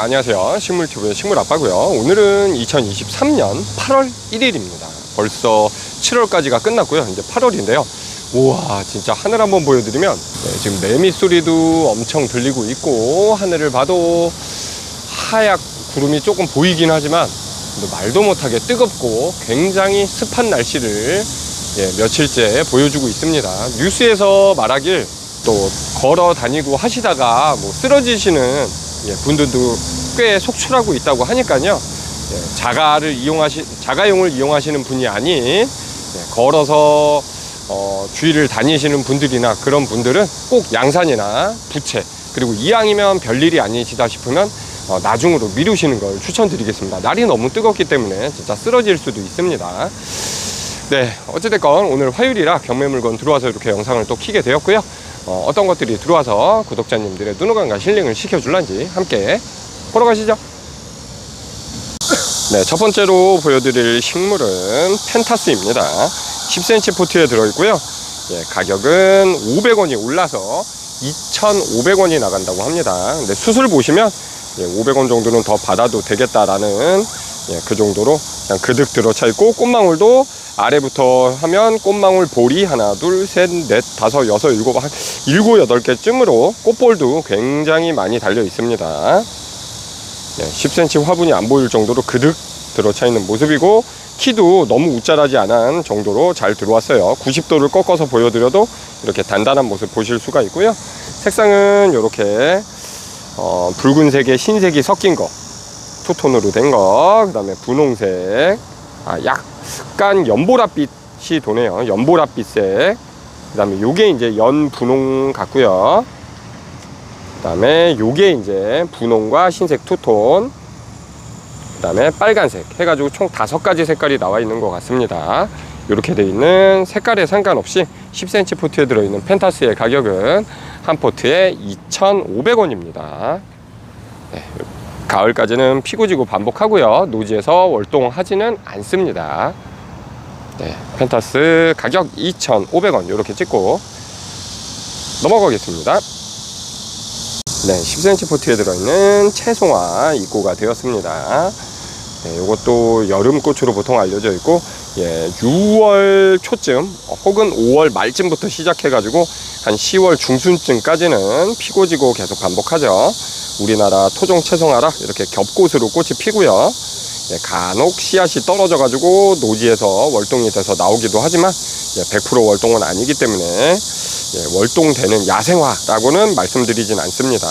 네, 안녕하세요. 식물튜브의 식물아빠고요. 오늘은 2023년 8월 1일입니다. 벌써 7월까지가 끝났고요. 이제 8월인데요. 우와, 진짜 하늘 한번 보여드리면 네, 지금 매미 소리도 엄청 들리고 있고 하늘을 봐도 하얗 구름이 조금 보이긴 하지만 말도 못하게 뜨겁고 굉장히 습한 날씨를 예, 며칠째 보여주고 있습니다. 뉴스에서 말하길 또 걸어 다니고 하시다가 뭐 쓰러지시는 예, 분들도 꽤 속출하고 있다고 하니까요. 예, 자가를 이용하시 자가용을 이용하시는 분이 아닌 예, 걸어서 어, 주위를 다니시는 분들이나 그런 분들은 꼭 양산이나 부채 그리고 이왕이면 별일이 아니시다 싶으면 어, 나중으로 미루시는 걸 추천드리겠습니다. 날이 너무 뜨겁기 때문에 진짜 쓰러질 수도 있습니다. 네, 어찌됐건 오늘 화요일이라 경매 물건 들어와서 이렇게 영상을 또 키게 되었고요. 어, 어떤 것들이 들어와서 구독자님들의 눈호강과 힐링을 시켜줄런지 함께 보러 가시죠. 네, 첫 번째로 보여드릴 식물은 펜타스입니다. 10cm 포트에 들어있고요. 예, 가격은 500원이 올라서 2,500원이 나간다고 합니다. 근데 수술 보시면 예, 500원 정도는 더 받아도 되겠다라는 예, 그 정도로 그냥 그득 들어차 있고 꽃망울도 아래부터 하면 꽃망울 볼이 하나, 둘, 셋, 넷, 다섯, 여섯, 일곱, 한 일곱, 여덟 개쯤으로 꽃볼도 굉장히 많이 달려 있습니다. 네, 10cm 화분이 안 보일 정도로 그득 들어차 있는 모습이고 키도 너무 우짜라지 않은 정도로 잘 들어왔어요. 90도를 꺾어서 보여드려도 이렇게 단단한 모습 보실 수가 있고요. 색상은 이렇게 어, 붉은색에 흰색이 섞인 거, 투톤으로 된 거, 그 다음에 분홍색, 아, 약간 연보라빛이 도네요. 연보라빛색. 그 다음에 요게 이제 연분홍 같고요. 그 다음에 요게 이제 분홍과 흰색 투톤. 그 다음에 빨간색 해가지고 총 다섯 가지 색깔이 나와 있는 것 같습니다. 이렇게 돼 있는 색깔에 상관없이 10cm 포트에 들어있는 펜타스의 가격은 한 포트에 2,500원입니다. 네, 가을까지는 피고지고 반복하고요. 노지에서 월동하지는 않습니다. 네, 펜타스 가격 2,500원 이렇게 찍고 넘어가겠습니다. 네, 10cm 포트에 들어있는 채송화 입고가 되었습니다. 네, 이것도 여름꽃으로 보통 알려져 있고, 예, 6월 초쯤 혹은 5월 말쯤부터 시작해가지고 한 10월 중순쯤까지는 피고지고 계속 반복하죠. 우리나라 토종 채송화라 이렇게 겹꽃으로 꽃이 피고요. 예, 간혹 씨앗이 떨어져 가지고 노지에서 월동이 돼서 나오기도 하지만 예, 100% 월동은 아니기 때문에 예, 월동되는 야생화라고는 말씀드리진 않습니다.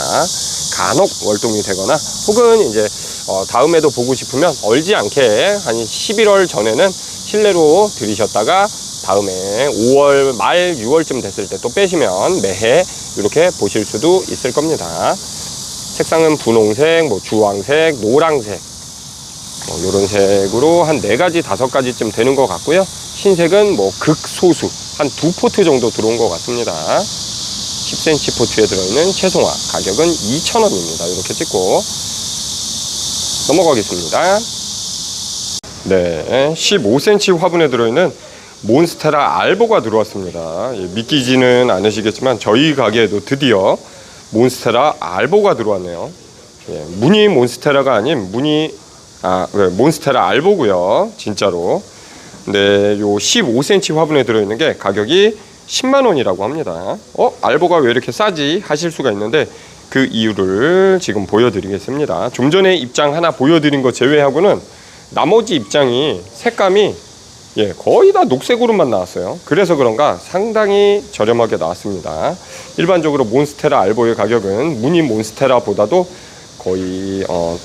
간혹 월동이 되거나 혹은 이제 어, 다음에도 보고 싶으면 얼지 않게 한 11월 전에는 실내로 들이셨다가 다음에 5월 말 6월쯤 됐을 때 또 빼시면 매해 이렇게 보실 수도 있을 겁니다. 색상은 분홍색, 뭐 주황색, 노랑색 뭐 이런 색으로 한 네 가지 다섯 가지쯤 되는 것 같고요. 흰색은 뭐 극소수 한 두 포트 정도 들어온 것 같습니다. 10cm 포트에 들어있는 채송화 가격은 2,000원입니다. 이렇게 찍고 넘어가겠습니다. 네, 15cm 화분에 들어있는 몬스테라 알보가 들어왔습니다. 예, 믿기지는 않으시겠지만 저희 가게에도 드디어 몬스테라 알보가 들어왔네요. 예, 무늬 몬스테라가 아닌 무늬 아 네, 몬스테라 알보고요. 진짜로. 근데 요 15cm 화분에 들어있는 게 가격이 10만 원이라고 합니다. 어 알보가 왜 이렇게 싸지 하실 수가 있는데 그 이유를 지금 보여드리겠습니다. 좀 전에 입장 하나 보여드린 거 제외하고는 나머지 입장이 색감이 예, 거의 다 녹색으로만 나왔어요. 그래서 그런가 상당히 저렴하게 나왔습니다. 일반적으로 몬스테라 알보의 가격은 무늬 몬스테라보다도 거의 어,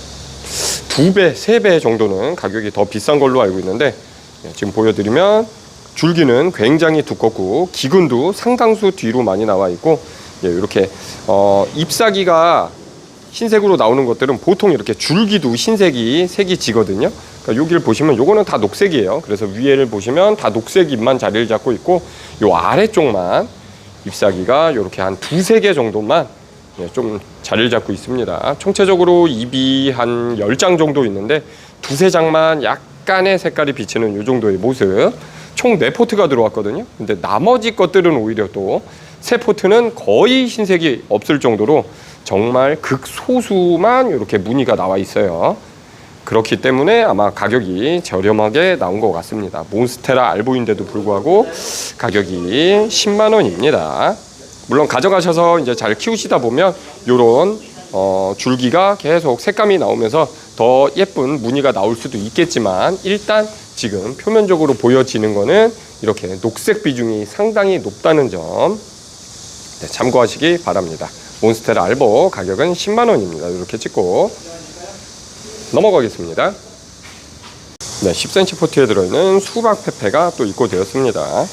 두 배, 세 배 정도는 가격이 더 비싼 걸로 알고 있는데 예, 지금 보여드리면 줄기는 굉장히 두껍고 기근도 상당수 뒤로 많이 나와 있고 예, 이렇게 어, 잎사귀가 흰색으로 나오는 것들은 보통 이렇게 줄기도 흰색이 색이 지거든요. 그러니까 여기를 보시면 요거는 다 녹색이에요. 그래서 위에를 보시면 다 녹색 잎만 자리를 잡고 있고 요 아래쪽만 잎사귀가 이렇게 한 두세 개 정도만 예, 좀 자리를 잡고 있습니다. 총체적으로 잎이 한 10장 정도 있는데 두세 장만 약간의 색깔이 비치는 이 정도의 모습. 총 4포트가 들어왔거든요. 근데 나머지 것들은 오히려 또 세 포트는 거의 흰색이 없을 정도로 정말 극소수만 이렇게 무늬가 나와 있어요. 그렇기 때문에 아마 가격이 저렴하게 나온 것 같습니다. 몬스테라 알보인데도 불구하고 가격이 10만 원입니다. 물론 가져가셔서 이제 잘 키우시다 보면 요런 어, 줄기가 계속 색감이 나오면서 더 예쁜 무늬가 나올 수도 있겠지만 일단 지금 표면적으로 보여지는 거는 이렇게 녹색 비중이 상당히 높다는 점 네, 참고하시기 바랍니다. 몬스테라 알보 가격은 10만 원입니다. 이렇게 찍고 넘어가겠습니다. 네, 10cm 포트에 들어있는 수박 페페가 또 입고 되었습니다.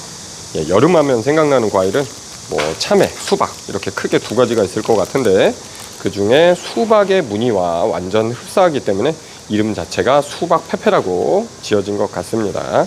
예, 여름하면 생각나는 과일은 뭐 참외, 수박 이렇게 크게 두 가지가 있을 것 같은데 그 중에 수박의 무늬와 완전 흡사하기 때문에 이름 자체가 수박 페페라고 지어진 것 같습니다.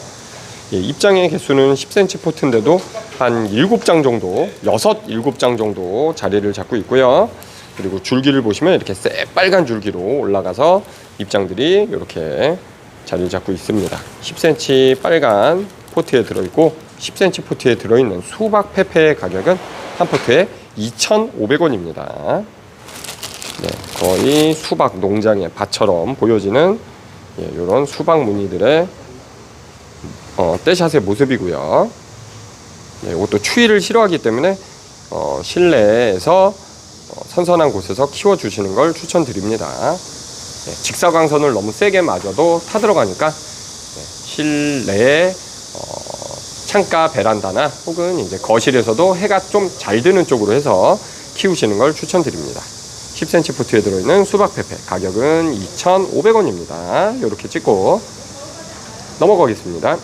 예, 입장의 개수는 10cm 포트인데도 한 7장 정도, 6, 7장 정도 자리를 잡고 있고요. 그리고 줄기를 보시면 이렇게 새빨간 줄기로 올라가서 입장들이 이렇게 자리를 잡고 있습니다. 10cm 빨간 포트에 들어있고 10cm 포트에 들어있는 수박 페페의 가격은 한 포트에 2,500원입니다. 네, 거의 수박 농장의 밭처럼 보여지는 예, 이런 수박 무늬들의 어, 떼샷의 모습이고요. 네, 이것도 추위를 싫어하기 때문에 어, 실내에서 어, 선선한 곳에서 키워주시는 걸 추천드립니다. 네, 직사광선을 너무 세게 맞아도 타들어가니까 네, 실내에 어, 창가 베란다나 혹은 이제 거실에서도 해가 좀 잘 드는 쪽으로 해서 키우시는 걸 추천드립니다. 10cm 포트에 들어있는 수박 페페 가격은 2,500원입니다. 이렇게 찍고 넘어가겠습니다.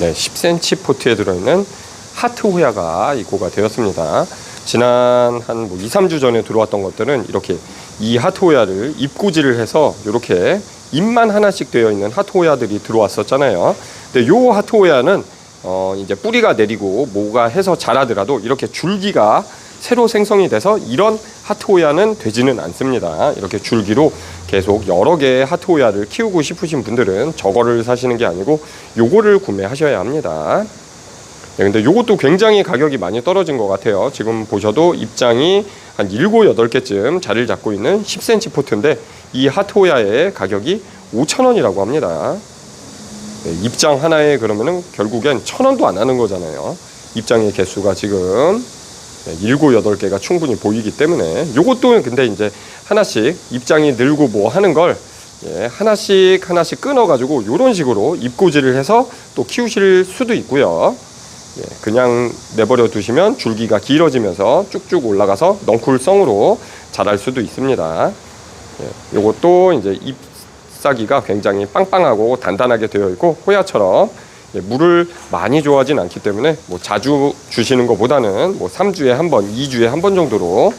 네, 10cm 포트에 들어있는 하트 호야가 입고가 되었습니다. 지난 한 뭐 2, 3주 전에 들어왔던 것들은 이렇게 이 하트 호야를 입고지를 해서 이렇게 잎만 하나씩 되어 있는 하트 호야들이 들어왔었잖아요. 근데 요 하트 호야는 어 이제 뿌리가 내리고 뭐가 해서 자라더라도 이렇게 줄기가 새로 생성이 돼서 이런 하트호야는 되지는 않습니다. 이렇게 줄기로 계속 여러 개의 하트호야를 키우고 싶으신 분들은 저거를 사시는 게 아니고 요거를 구매하셔야 합니다. 네, 근데 요것도 굉장히 가격이 많이 떨어진 것 같아요. 지금 보셔도 입장이 한 7, 8개쯤 자리를 잡고 있는 10cm 포트인데 이 하트호야의 가격이 5,000원이라고 합니다. 네, 입장 하나에 그러면은 결국엔 1,000원도 안 하는 거잖아요. 입장의 개수가 지금 네, 일곱 여덟 개가 충분히 보이기 때문에 요것도 근데 이제 하나씩 입장이 늘고 뭐 하는 걸 예, 하나씩 하나씩 끊어 가지고 요런 식으로 입고지를 해서 또 키우실 수도 있고요. 예, 그냥 내버려 두시면 줄기가 길어지면서 쭉쭉 올라가서 넝쿨성으로 자랄 수도 있습니다. 예, 요것도 이제 잎사기가 굉장히 빵빵하고 단단하게 되어 있고 호야처럼 예, 물을 많이 좋아하진 않기 때문에 뭐 자주 주시는 것보다는 뭐 3주에 한 번, 2주에 한 번 정도로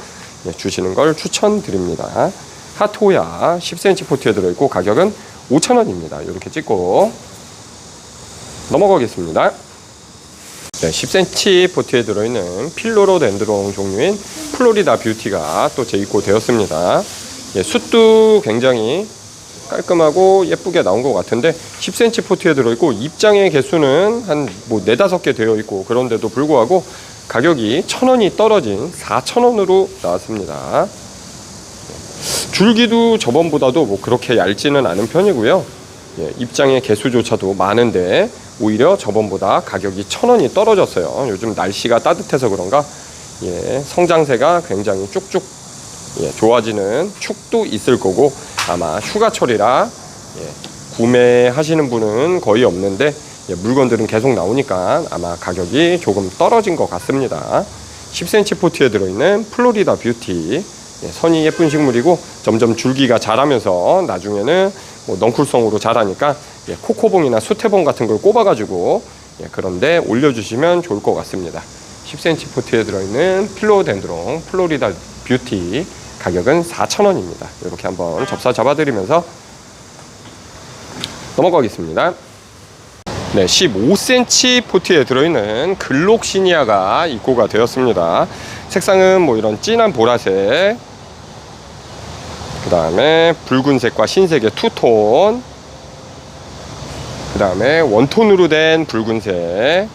예, 주시는 걸 추천드립니다. 하토야 10cm 포트에 들어있고 가격은 5,000원입니다. 이렇게 찍고 넘어가겠습니다. 네, 10cm 포트에 들어있는 필로로덴드론 종류인 플로리다 뷰티가 또 재입고 되었습니다. 예, 숯도 굉장히 깔끔하고 예쁘게 나온 것 같은데 10cm 포트에 들어있고 입장의 개수는 한뭐 4, 5개 되어 있고 그런데도 불구하고 가격이 1000원이 떨어진 4000원으로 나왔습니다. 줄기도 저번보다도 뭐 그렇게 얇지는 않은 편이고요. 예, 입장의 개수조차도 많은데 오히려 저번보다 가격이 1000원이 떨어졌어요. 요즘 날씨가 따뜻해서 그런가 예, 성장세가 굉장히 쭉쭉 예, 좋아지는 축도 있을 거고 아마 휴가철이라 예, 구매하시는 분은 거의 없는데 예, 물건들은 계속 나오니까 아마 가격이 조금 떨어진 것 같습니다. 10cm 포트에 들어있는 플로리다 뷰티 예, 선이 예쁜 식물이고 점점 줄기가 자라면서 나중에는 뭐 넝쿨성으로 자라니까 예, 코코봉이나 수태봉 같은 걸 꼽아가지고 예, 그런데 올려주시면 좋을 것 같습니다. 10cm 포트에 들어있는 필로덴드론 플로리다 뷰티 가격은 4,000원입니다. 이렇게 한번 접사 잡아드리면서 넘어가겠습니다. 네, 15cm 포트에 들어있는 글록시니아가 입고가 되었습니다. 색상은 뭐 이런 진한 보라색, 그 다음에 붉은색과 흰색의 투톤, 그 다음에 원톤으로 된 붉은색, 네,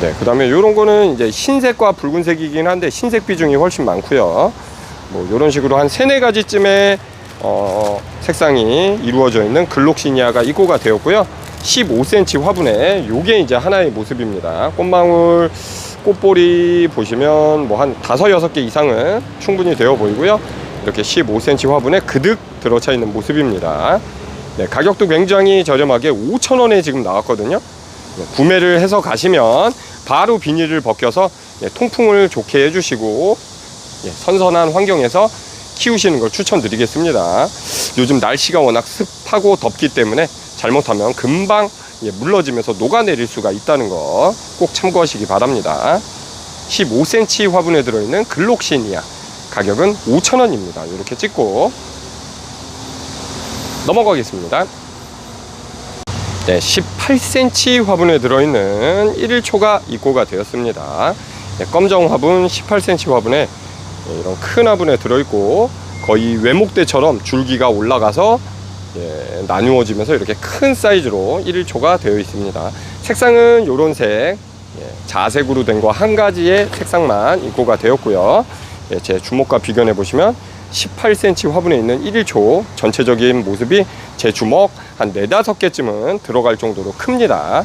네, 그 다음에 요런 거는 이제 흰색과 붉은색이긴 한데 흰색 비중이 훨씬 많고요. 뭐 요런 식으로 한 세네 가지쯤의 어, 색상이 이루어져 있는 글록시니아가 입고가 되었고요. 15cm 화분에 요게 이제 하나의 모습입니다. 꽃망울 꽃볼이 보시면 뭐한 다섯 여섯 개 이상은 충분히 되어 보이고요. 이렇게 15cm 화분에 그득 들어차 있는 모습입니다. 네, 가격도 굉장히 저렴하게 5,000원에 지금 나왔거든요. 네, 구매를 해서 가시면 바로 비닐을 벗겨서 예, 통풍을 좋게 해주시고 예, 선선한 환경에서 키우시는 걸 추천드리겠습니다. 요즘 날씨가 워낙 습하고 덥기 때문에 잘못하면 금방 예, 물러지면서 녹아내릴 수가 있다는 거 꼭 참고하시기 바랍니다. 15cm 화분에 들어있는 글록시니아 가격은 5,000원입니다. 이렇게 찍고 넘어가겠습니다. 네, 18cm 화분에 들어있는 1일초가 입고가 되었습니다. 네, 검정 화분 18cm 화분에 네, 이런 큰 화분에 들어있고 거의 외목대처럼 줄기가 올라가서 예, 나누어지면서 이렇게 큰 사이즈로 1일초가 되어 있습니다. 색상은 요런 색, 예, 자색으로 된 거 한 가지의 색상만 입고가 되었고요. 예, 제 주먹과 비교해 보시면 18cm 화분에 있는 1일초 전체적인 모습이 제 주먹 한 4, 5개쯤은 들어갈 정도로 큽니다.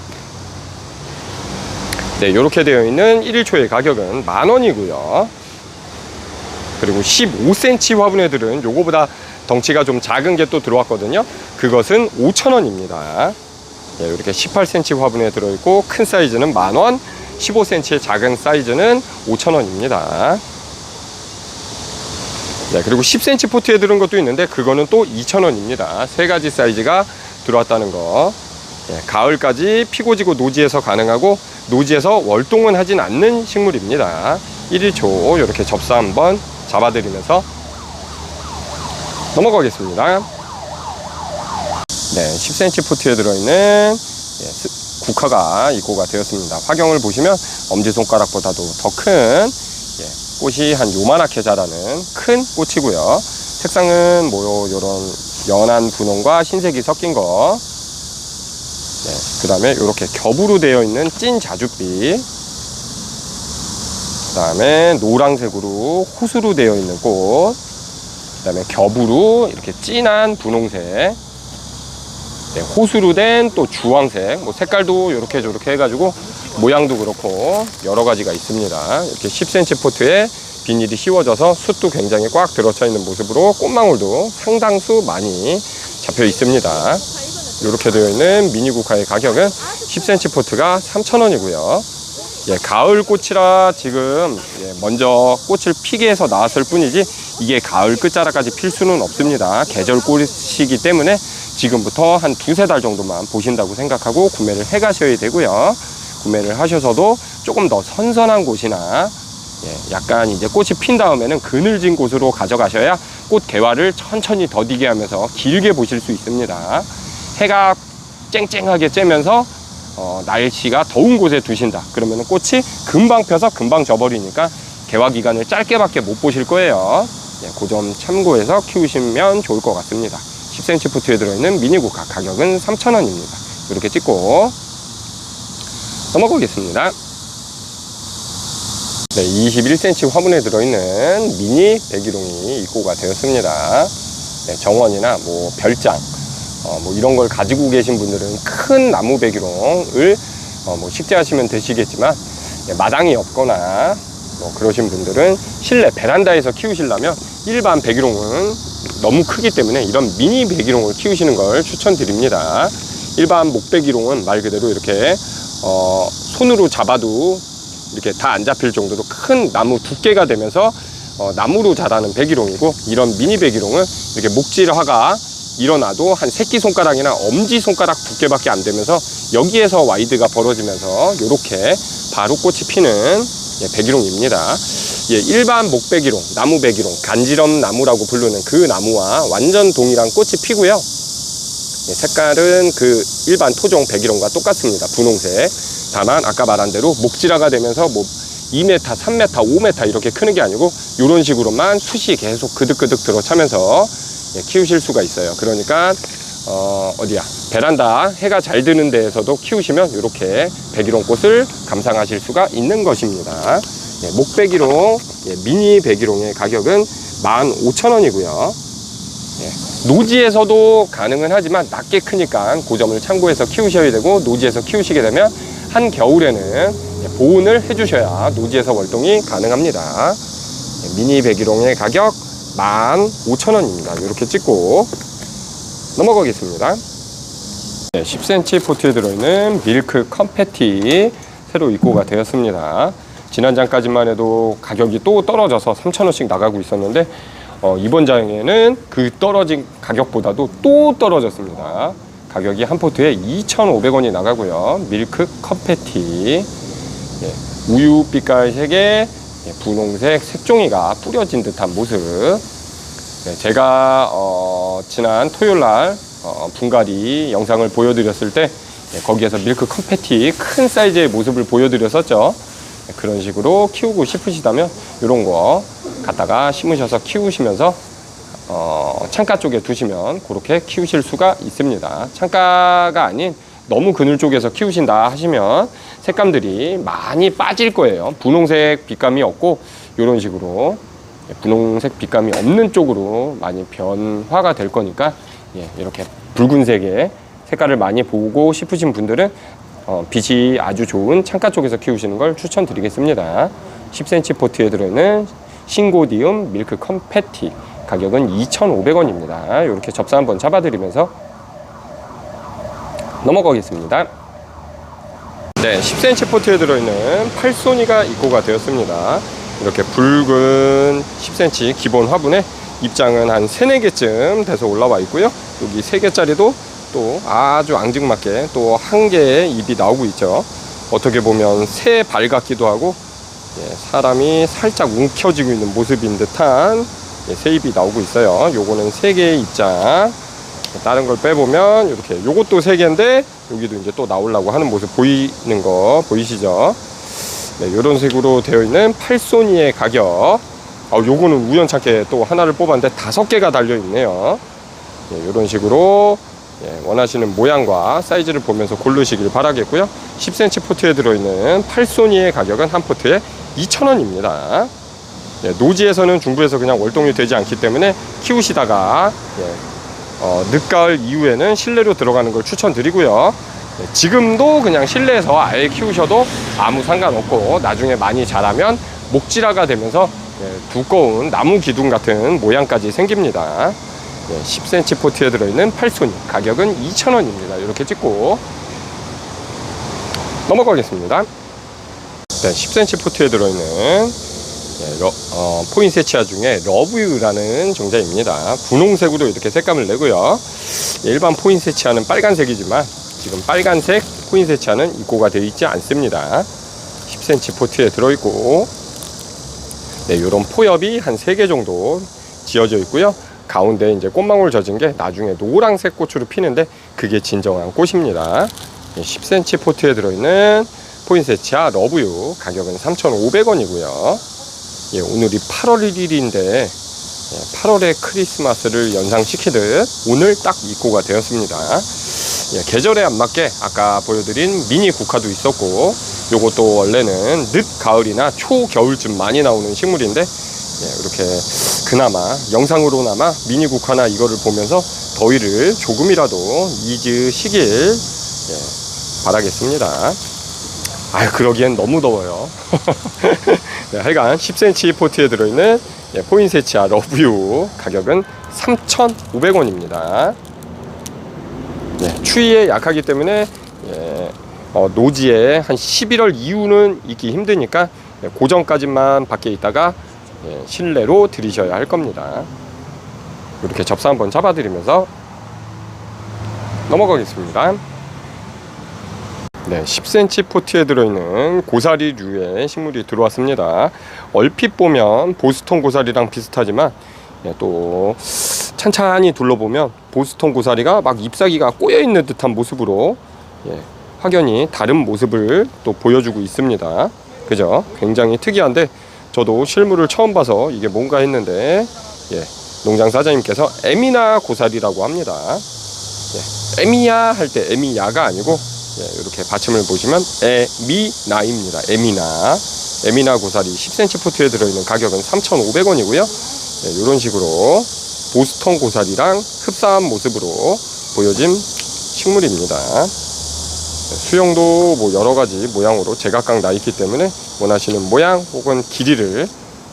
네, 이렇게 되어 있는 1일초의 가격은 만 원이고요. 그리고 15cm 화분에들은 요거보다 덩치가 좀 작은 게 또 들어왔거든요. 그것은 5,000원입니다. 네, 이렇게 18cm 화분에 들어있고 큰 사이즈는 만 원, 15cm의 작은 사이즈는 5,000원입니다. 네, 그리고 10cm 포트에 들은 것도 있는데 그거는 또 2,000원입니다. 세 가지 사이즈가 들어왔다는 거. 네, 가을까지 피고지고 노지에서 가능하고 노지에서 월동은 하진 않는 식물입니다. 1일초 이렇게 접사 한번 잡아드리면서 넘어가겠습니다. 네, 10cm 포트에 들어있는 예, 스- 국화가 입고가 되었습니다. 화경을 보시면 엄지손가락보다도 더큰 꽃이 한 요만하게 자라는 큰 꽃이고요. 색상은 뭐 요런 연한 분홍과 흰색이 섞인 거. 네, 그 다음에 이렇게 겹으로 되어 있는 찐 자줏빛. 그 다음에 노란색으로 호수로 되어 있는 꽃. 그 다음에 겹으로 이렇게 진한 분홍색. 네, 호수로 된 또 주황색. 뭐 색깔도 이렇게 저렇게 해가지고 모양도 그렇고 여러 가지가 있습니다. 이렇게 10cm 포트에 비닐이 씌워져서 숯도 굉장히 꽉 들어차 있는 모습으로 꽃망울도 상당수 많이 잡혀 있습니다. 이렇게 되어 있는 미니 국화의 가격은 10cm 포트가 3,000원이고요. 예, 가을 꽃이라 지금 예, 먼저 꽃을 피게 해서 나왔을 뿐이지 이게 가을 끝자락까지 필 수는 없습니다. 계절 꽃이기 때문에 지금부터 한 두세 달 정도만 보신다고 생각하고 구매를 해 가셔야 되고요. 구매를 하셔서도 조금 더 선선한 곳이나 예, 약간 이제 꽃이 핀 다음에는 그늘진 곳으로 가져가셔야 꽃 개화를 천천히 더디게 하면서 길게 보실 수 있습니다. 해가 쨍쨍하게 쬐면서 어, 날씨가 더운 곳에 두신다. 그러면 꽃이 금방 펴서 금방 져버리니까 개화 기간을 짧게밖에 못 보실 거예요. 예, 그점 참고해서 키우시면 좋을 것 같습니다. 10cm 포트에 들어있는 미니 국화 가격은 3,000원입니다. 이렇게 찍고 넘어가겠습니다. 네, 21cm 화분에 들어있는 미니 배기롱이 입고가 되었습니다. 네, 정원이나 뭐 별장, 어, 뭐 이런 걸 가지고 계신 분들은 큰 나무 배기롱을 어, 뭐 식재하시면 되시겠지만 예, 마당이 없거나 뭐 그러신 분들은 실내 베란다에서 키우시려면 일반 배기롱은 너무 크기 때문에 이런 미니 배기롱을 키우시는 걸 추천드립니다. 일반 목배기롱은 말 그대로 이렇게 어, 손으로 잡아도 이렇게 다 안 잡힐 정도로 큰 나무 두께가 되면서 어, 나무로 자라는 배기롱이고 이런 미니 배기롱은 이렇게 목질화가 일어나도 한 새끼손가락이나 엄지손가락 두께밖에 안 되면서 여기에서 와이드가 벌어지면서 이렇게 바로 꽃이 피는 예, 배기롱입니다. 예, 일반 목배기롱, 나무 배기롱, 간지럼 나무라고 부르는 그 나무와 완전 동일한 꽃이 피고요. 예, 색깔은 그 일반 토종 배기롱과 똑같습니다. 분홍색. 다만 아까 말한 대로 목질화가 되면서 뭐 2m, 3m, 5m 이렇게 크는 게 아니고 이런 식으로만 숱이 계속 그득그득 들어차면서 예, 키우실 수가 있어요. 그러니까 어, 어디야 베란다 해가 잘 드는 데에서도 키우시면 이렇게 백일홍 꽃을 감상하실 수가 있는 것입니다. 예, 목백일홍 예, 미니 백일홍의 가격은 15,000원이고요. 예, 노지에서도 가능은 하지만 낮게 크니까 그 점을 참고해서 키우셔야 되고 노지에서 키우시게 되면 한 겨울에는 예, 보온을 해주셔야 노지에서 월동이 가능합니다. 예, 미니 백일홍의 가격 15,000원입니다. 이렇게 찍고 넘어가겠습니다. 네, 10cm 포트에 들어있는 밀크 컴패티 새로 입고가 되었습니다. 지난장까지만 해도 가격이 또 떨어져서 3,000원씩 나가고 있었는데 어, 이번 장에는 그 떨어진 가격보다도 또 떨어졌습니다. 가격이 한 포트에 2,500원이 나가고요. 밀크 컴패티 예, 우유 빛깔 색에 예, 분홍색 색종이가 뿌려진 듯한 모습 네, 제가 어, 지난 토요일 날 어, 분갈이 영상을 보여드렸을 때 예, 거기에서 밀크 컴패티 큰 사이즈의 모습을 보여드렸었죠. 네, 그런 식으로 키우고 싶으시다면 이런 거 갖다가 심으셔서 키우시면서 어, 창가 쪽에 두시면 그렇게 키우실 수가 있습니다. 창가가 아닌 너무 그늘 쪽에서 키우신다 하시면 색감들이 많이 빠질 거예요. 분홍색 빛감이 없고 이런 식으로 예, 분홍색 빛감이 없는 쪽으로 많이 변화가 될 거니까 예, 이렇게 붉은색의 색깔을 많이 보고 싶으신 분들은 어, 빛이 아주 좋은 창가 쪽에서 키우시는 걸 추천드리겠습니다. 10cm 포트에 들어있는 싱고디움 밀크 컴패티 가격은 2,500원입니다. 이렇게 접사 한번 잡아드리면서 넘어가겠습니다. 네, 10cm 포트에 들어있는 팔소니가 입고가 되었습니다. 이렇게 붉은 10cm 기본 화분에 입장은 한 3, 4개쯤 돼서 올라와 있고요. 여기 3개짜리도 또 아주 앙증맞게 또 한 개의 잎이 나오고 있죠. 어떻게 보면 새 발 같기도 하고 예, 사람이 살짝 움켜쥐고 있는 모습인 듯한 예, 새 잎이 나오고 있어요. 요거는 3개의 입장. 다른 걸 빼보면 이렇게 요것도 3개인데 여기도 이제 또 나오려고 하는 모습 보이는 거 보이시죠? 네, 이런 식으로 되어 있는 팔소니의 가격. 아, 요거는 우연찮게 또 하나를 뽑았는데 다섯 개가 달려 있네요. 예, 이런 식으로 예, 원하시는 모양과 사이즈를 보면서 고르시길 바라겠고요. 10cm 포트에 들어있는 팔소니의 가격은 한 포트에 2,000원입니다. 예, 노지에서는 중부에서 그냥 월동이 되지 않기 때문에 키우시다가 예, 어, 늦가을 이후에는 실내로 들어가는 걸 추천드리고요. 네, 지금도 그냥 실내에서 아예 키우셔도 아무 상관없고 나중에 많이 자라면 목질화가 되면서 예, 두꺼운 나무 기둥 같은 모양까지 생깁니다. 예, 10cm 포트에 들어있는 팔소니 가격은 2,000원입니다. 이렇게 찍고 넘어가겠습니다. 네, 10cm 포트에 들어있는 예, 러- 어, 포인 세치아 중에 러브유라는 종자입니다. 분홍색으로 이렇게 색감을 내고요. 일반 포인 세치아는 빨간색이지만 지금 빨간색 포인 세치아는 입고가 되어 있지 않습니다. 10cm 포트에 들어있고 네, 이런 포엽이 한 3개 정도 지어져 있고요. 가운데 이제 꽃망울 젖은 게 나중에 노란색 꽃으로 피는데 그게 진정한 꽃입니다. 예, 10cm 포트에 들어있는 포인세치아 러브유 가격은 3,500원이고요. 예, 오늘이 8월 1일인데 8월의 크리스마스를 연상시키듯 오늘 딱 입고가 되었습니다. 예, 계절에 안 맞게 아까 보여드린 미니 국화도 있었고 요것도 원래는 늦 가을이나 초 겨울쯤 많이 나오는 식물인데 예, 이렇게 그나마 영상으로나마 미니 국화나 이거를 보면서 더위를 조금이라도 잊으시길 예, 바라겠습니다. 아 그러기엔 너무 더워요. 네, 하여간 10cm 포트에 들어있는 예, 포인세치아 러브유 가격은 3,500원입니다. 네, 추위에 약하기 때문에 예, 어, 노지에 한 11월 이후는 있기 힘드니까 예, 고정까지만 밖에 있다가 예, 실내로 들이셔야 할 겁니다. 이렇게 접사 한번 잡아드리면서 넘어가겠습니다. 네, 10cm 포트에 들어있는 고사리류의 식물이 들어왔습니다. 얼핏 보면 보스턴 고사리랑 비슷하지만 예, 또 찬찬히 둘러보면 보스턴 고사리가 막 잎사귀가 꼬여 있는 듯한 모습으로 예, 확연히 다른 모습을 또 보여주고 있습니다. 그죠? 굉장히 특이한데 저도 실물을 처음 봐서 이게 뭔가 했는데 예, 농장 사장님께서 에미나 고사리라고 합니다. 예, 에미야 할 때 에미야가 아니고 예, 이렇게 받침을 보시면 에미나입니다. 에미나. 에미나 고사리 10cm 포트에 들어있는 가격은 3,500원이고요. 예, 이런 식으로 보스턴 고사리랑 흡사한 모습으로 보여진 식물입니다. 예, 수영도 뭐 여러 가지 모양으로 제각각 나 있기 때문에 원하시는 모양 혹은 길이를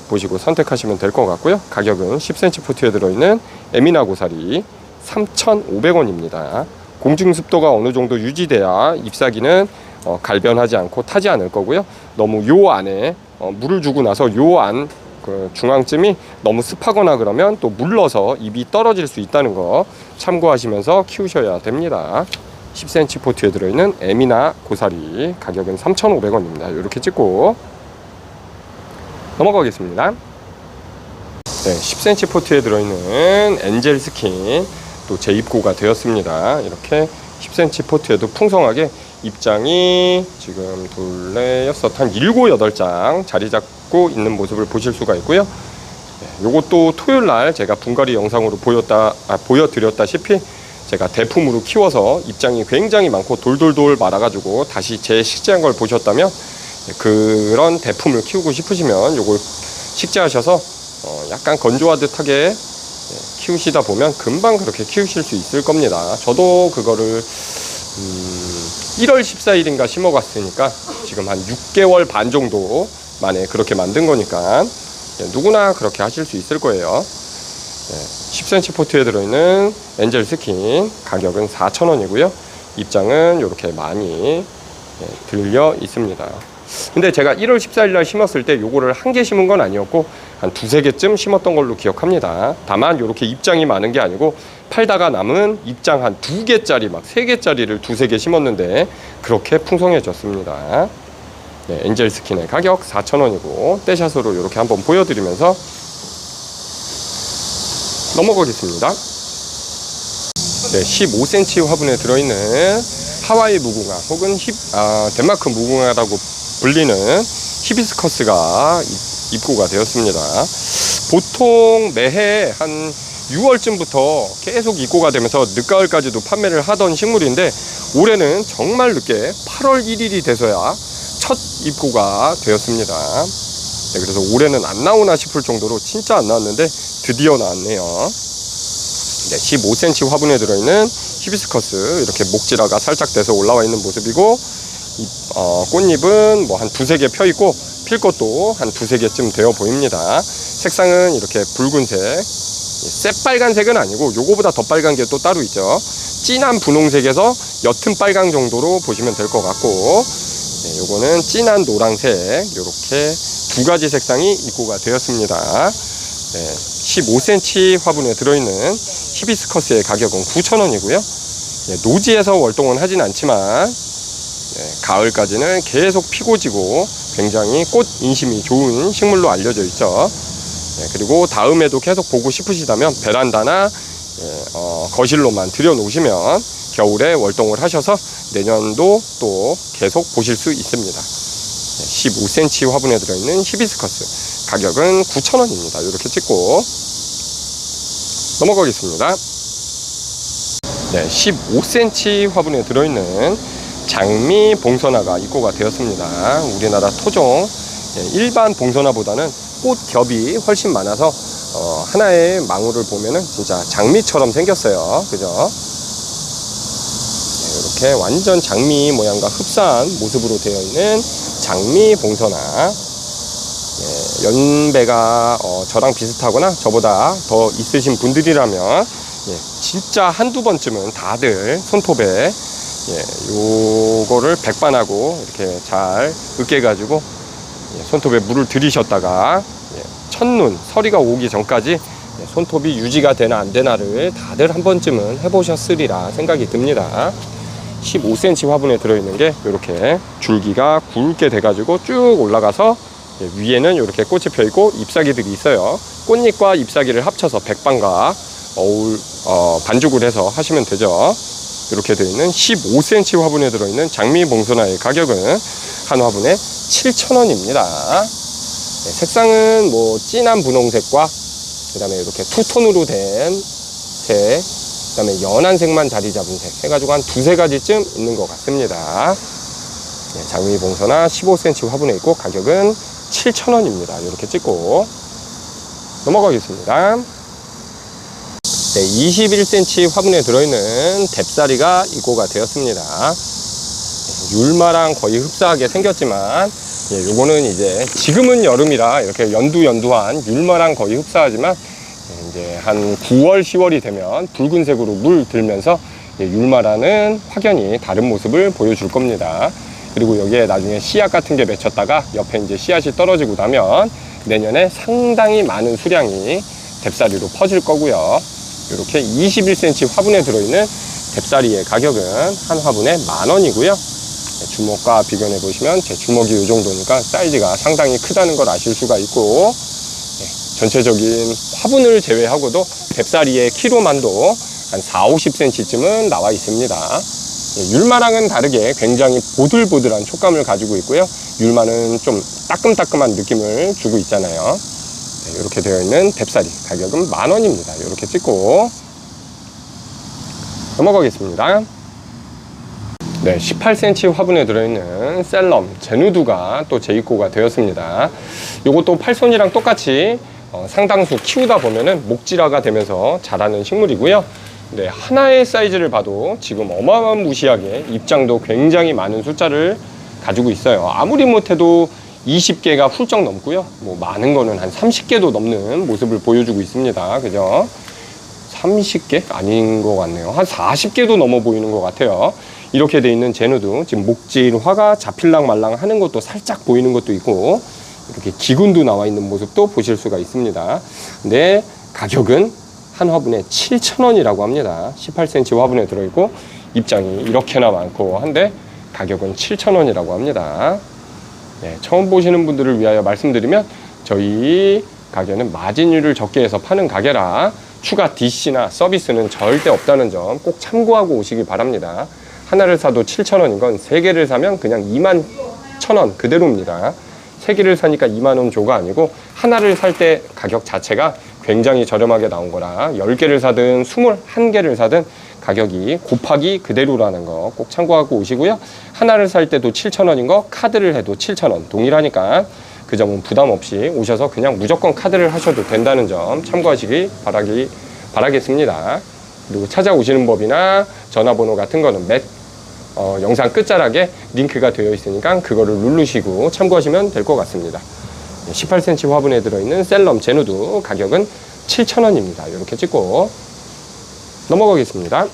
보시고 선택하시면 될 것 같고요. 가격은 10cm 포트에 들어있는 에미나 고사리 3,500원입니다. 공중 습도가 어느 정도 유지돼야 잎사귀는 어, 갈변하지 않고 타지 않을 거고요. 너무 요 안에 어, 물을 주고 나서 요안 그 중앙쯤이 너무 습하거나 그러면 또 물러서 잎이 떨어질 수 있다는 거 참고하시면서 키우셔야 됩니다. 10cm 포트에 들어있는 에미나 고사리 가격은 3,500원입니다. 이렇게 찍고 넘어가겠습니다. 네, 10cm 포트에 들어있는 엔젤 스킨 또 재입고가 되었습니다. 이렇게 10cm 포트에도 풍성하게 입장이 지금 둘, 넷, 여섯, 한 일곱, 여덟 장 자리 잡고 있는 모습을 보실 수가 있고요. 네, 요것도 토요일 날 제가 분갈이 영상으로 보였다, 아, 보여드렸다시피 제가 대품으로 키워서 입장이 굉장히 많고 돌돌돌 말아가지고 다시 재식재한 걸 보셨다면 네, 그런 대품을 키우고 싶으시면 요걸 식재하셔서 어, 약간 건조하듯하게 네, 키우시다 보면 금방 그렇게 키우실 수 있을 겁니다. 저도 그거를 음, 1월 14일인가 심어갔으니까 지금 한 6개월 반 정도 만에 그렇게 만든 거니까 네, 누구나 그렇게 하실 수 있을 거예요. 네, 10cm 포트에 들어있는 엔젤 스킨 가격은 4,000원이고요. 입장은 이렇게 많이 네, 들려 있습니다. 근데 제가 1월 14일 날 심었을 때 요거를 한 개 심은 건 아니었고 한 두세 개쯤 심었던 걸로 기억합니다. 다만 이렇게 입장이 많은 게 아니고 팔다가 남은 입장 한 두 개짜리 막 세 개짜리를 두세 개 심었는데 그렇게 풍성해졌습니다. 네, 엔젤 스킨의 가격 4,000원이고 떼샷으로 이렇게 한번 보여드리면서 넘어가겠습니다. 네, 15cm 화분에 들어있는 하와이 무궁화 혹은 힙, 아, 덴마크 무궁화라고 불리는 히비스커스가 입- 입고가 되었습니다. 보통 매해 한 6월쯤부터 계속 입고가 되면서 늦가을까지도 판매를 하던 식물인데 올해는 정말 늦게 8월 1일이 돼서야 첫 입고가 되었습니다. 네, 그래서 올해는 안 나오나 싶을 정도로 진짜 안 나왔는데 드디어 나왔네요. 네, 15cm 화분에 들어있는 히비스커스 이렇게 목지라가 살짝 돼서 올라와 있는 모습이고 이, 어, 꽃잎은 뭐 한 두세 개 펴 있고 필 것도 한 두세 개쯤 되어 보입니다. 색상은 이렇게 붉은색, 새빨간색은 아니고 요거보다 더 빨간 게 또 따로 있죠. 진한 분홍색에서 옅은 빨강 정도로 보시면 될 것 같고 네, 요거는 진한 노란색 이렇게 두 가지 색상이 입고가 되었습니다. 네, 15cm 화분에 들어있는 히비스커스의 가격은 9,000원이고요. 노지에서 월동은 하진 않지만 네, 가을까지는 계속 피고 지고 굉장히 꽃 인심이 좋은 식물로 알려져 있죠. 네, 그리고 다음에도 계속 보고 싶으시다면 베란다나 예, 어, 거실로만 들여놓으시면 겨울에 월동을 하셔서 내년도 또 계속 보실 수 있습니다. 15cm 화분에 들어있는 히비스커스 가격은 9,000원입니다. 이렇게 찍고 넘어가겠습니다. 네, 15cm 화분에 들어있는 장미 봉선화가 입고가 되었습니다. 우리나라 토종 예, 일반 봉선화보다는 꽃 겹이 훨씬 많아서 어, 하나의 망울을 보면은 진짜 장미처럼 생겼어요. 그죠? 네, 이렇게 완전 장미 모양과 흡사한 모습으로 되어 있는 장미 봉선화. 예, 연배가 어, 저랑 비슷하거나 저보다 더 있으신 분들이라면 예, 진짜 한두 번쯤은 다들 손톱에 예, 요거를 백반하고 이렇게 잘 으깨가지고 예, 손톱에 물을 들이셨다가 예, 첫눈 서리가 오기 전까지 예, 손톱이 유지가 되나 안 되나를 다들 한 번쯤은 해보셨으리라 생각이 듭니다. 15cm 화분에 들어있는 게 이렇게 줄기가 굵게 돼가지고 쭉 올라가서 예, 위에는 이렇게 꽃이 펴 있고 잎사귀들이 있어요. 꽃잎과 잎사귀를 합쳐서 백반과 어울 어, 반죽을 해서 하시면 되죠. 이렇게 되어 있는 15cm 화분에 들어있는 장미 봉선화의 가격은 한 화분에 7,000원입니다. 네, 색상은 뭐 진한 분홍색과 그 다음에 이렇게 투톤으로 된 색, 그다음에 연한 색만 자리 잡은 색 해가지고 한 두세 가지쯤 있는 것 같습니다. 네, 장미 봉선화 15cm 화분에 있고 가격은 7,000원입니다. 이렇게 찍고 넘어가겠습니다. 네, 21cm 화분에 들어있는 뎁사리가 입고가 되었습니다. 율마랑 거의 흡사하게 생겼지만 예, 요거는 이제 지금은 여름이라 이렇게 연두연두한 율마랑 거의 흡사하지만 예, 이제 한 9월, 10월이 되면 붉은색으로 물 들면서 예, 율마라는 확연히 다른 모습을 보여줄 겁니다. 그리고 여기에 나중에 씨앗 같은 게 맺혔다가 옆에 이제 씨앗이 떨어지고 나면 내년에 상당히 많은 수량이 뎁사리로 퍼질 거고요. 이렇게 21cm 화분에 들어있는 뎁사리의 가격은 한 화분에 만 원이고요. 네, 주먹과 비교해 보시면 제 주먹이 이 정도니까 사이즈가 상당히 크다는 걸 아실 수가 있고 네, 전체적인 화분을 제외하고도 뎁사리의 키로만도 한 4, 50cm쯤은 나와 있습니다. 예, 율마랑은 다르게 굉장히 보들보들한 촉감을 가지고 있고요. 율마는 좀 따끔따끔한 느낌을 주고 있잖아요. 네, 이렇게 되어 있는 뎁사리 가격은 만 원입니다. 이렇게 찍고 넘어가겠습니다. 네, 18cm 화분에 들어있는 셀럼 제누두가 또 재입고가 되었습니다. 이것도 팔손이랑 똑같이 어, 상당수 키우다 보면은 목질화가 되면서 자라는 식물이고요. 네, 하나의 사이즈를 봐도 지금 어마무시하게 입장도 굉장히 많은 숫자를 가지고 있어요. 아무리 못해도 20개가 훌쩍 넘고요. 뭐 많은 거는 한 30개도 넘는 모습을 보여주고 있습니다. 그죠? 30개? 아닌 것 같네요. 한 40개도 넘어 보이는 것 같아요. 이렇게 돼 있는 제누도 지금 목질화가 잡힐랑 말랑 하는 것도 살짝 보이는 것도 있고 이렇게 기군도 나와 있는 모습도 보실 수가 있습니다. 근데 가격은 한 화분에 7,000원이라고 합니다. 18cm 화분에 들어있고 입장이 이렇게나 많고 한데 가격은 7,000원이라고 합니다. 네, 처음 보시는 분들을 위하여 말씀드리면 저희 가게는 마진율을 적게 해서 파는 가게라 추가 DC나 서비스는 절대 없다는 점 꼭 참고하고 오시기 바랍니다. 하나를 사도 7,000원인 건세 개를 사면 그냥 2만 1,000원 그대로입니다. 세 개를 사니까 2만 원 조가 아니고 하나를 살 때 가격 자체가 굉장히 저렴하게 나온 거라 10개를 사든 21개를 사든 가격이 곱하기 그대로라는 거 꼭 참고하고 오시고요. 하나를 살 때도 7,000원인 거 카드를 해도 7,000원 동일하니까 그 점은 부담 없이 오셔서 그냥 무조건 카드를 하셔도 된다는 점 참고하시기 바라기 바라겠습니다. 그리고 찾아오시는 법이나 전화번호 같은 거는 몇 어, 영상 끝자락에 링크가 되어 있으니까 그거를 누르시고 참고하시면 될 것 같습니다. 18cm 화분에 들어있는 셀럼 제누드 가격은 7,000원입니다. 이렇게 찍고 넘어가겠습니다.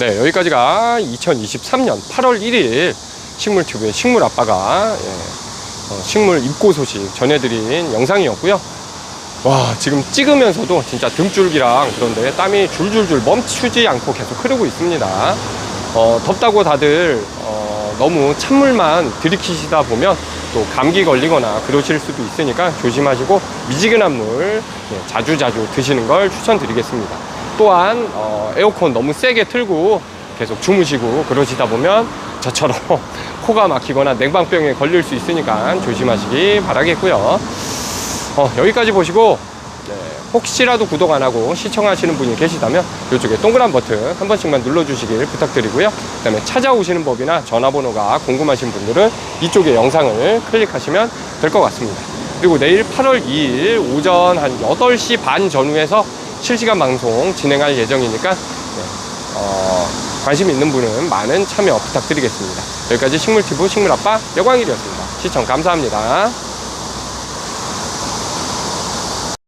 네, 여기까지가 2023년 8월 1일 식물튜브의 식물 아빠가 예, 어, 식물 입고 소식 전해드린 영상이었고요. 와, 지금 찍으면서도 진짜 등줄기랑 그런데 땀이 줄줄줄 멈추지 않고 계속 흐르고 있습니다. 어, 덥다고 다들 어, 너무 찬물만 들이키시다 보면 또 감기 걸리거나 그러실 수도 있으니까 조심하시고 미지근한 물 예, 자주 자주 드시는 걸 추천드리겠습니다. 또한 어, 에어컨 너무 세게 틀고 계속 주무시고 그러시다 보면 저처럼 코가 막히거나 냉방병에 걸릴 수 있으니까 조심하시기 바라겠고요. 어, 여기까지 보시고 네, 혹시라도 구독 안 하고 시청하시는 분이 계시다면 이쪽에 동그란 버튼 한 번씩만 눌러주시길 부탁드리고요. 그 다음에 찾아오시는 법이나 전화번호가 궁금하신 분들은 이쪽에 영상을 클릭하시면 될 것 같습니다. 그리고 내일 8월 2일 오전 한 8시 반 전후에서 실시간 방송 진행할 예정이니까 네, 어, 관심 있는 분은 많은 참여 부탁드리겠습니다. 여기까지 식물티브 식물아빠 여광일이었습니다. 시청 감사합니다.